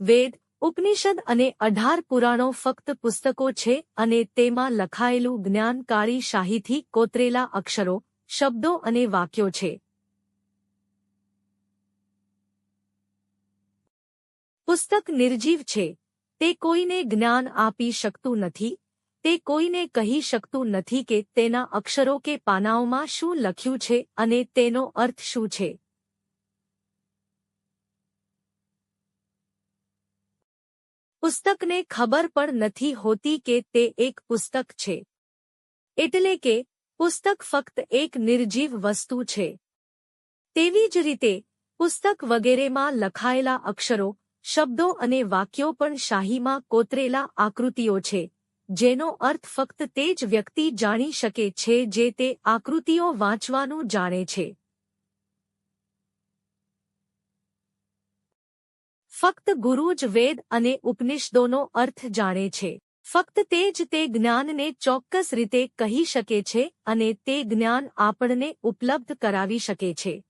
વેદ, ઉપનિષદ અને અઢાર પુરાણો ફક્ત પુસ્તકો છે અને તેમાં લખાયેલું જ્ઞાનકારી શાહીથી કોતરેલા અક્ષરો, શબ્દો અને વાક્યો છે. પુસ્તક નિર્જીવ છે. તે કોઈને જ્ઞાન આપી શકતું નથી, તે કોઈને કહી શકતું નથી કે તેના અક્ષરો કે પાનાઓમાં શું લખ્યું છે અને તેનો અર્થ શું છે. પુસ્તકને ખબર પણ નથી હોતી કે તે એક પુસ્તક છે. એટલે કે, પુસ્તક ફક્ત એક નિર્જીવ વસ્તુ છે. તેવી જ રીતે, પુસ્તક વગેરેમાં લખાયેલા અક્ષરો, શબ્દો અને વાક્યો પણ શાહીમાં કોતરેલા આકૃતિઓ છે, જેનો અર્થ ફક્ત તે જ વ્યક્તિ જાણી શકે છે જે તે આકૃતિઓ વાંચવાનું જાણે છે. ફક્ત ગુરુ જ વેદ અને ઉપનિષદોનો અર્થ જાણે છે. ફક્ત તે જ તે જ્ઞાનને ચોક્કસ રીતે કહી શકે છે અને તે જ્ઞાન આપણને ઉપલબ્ધ કરાવી શકે છે.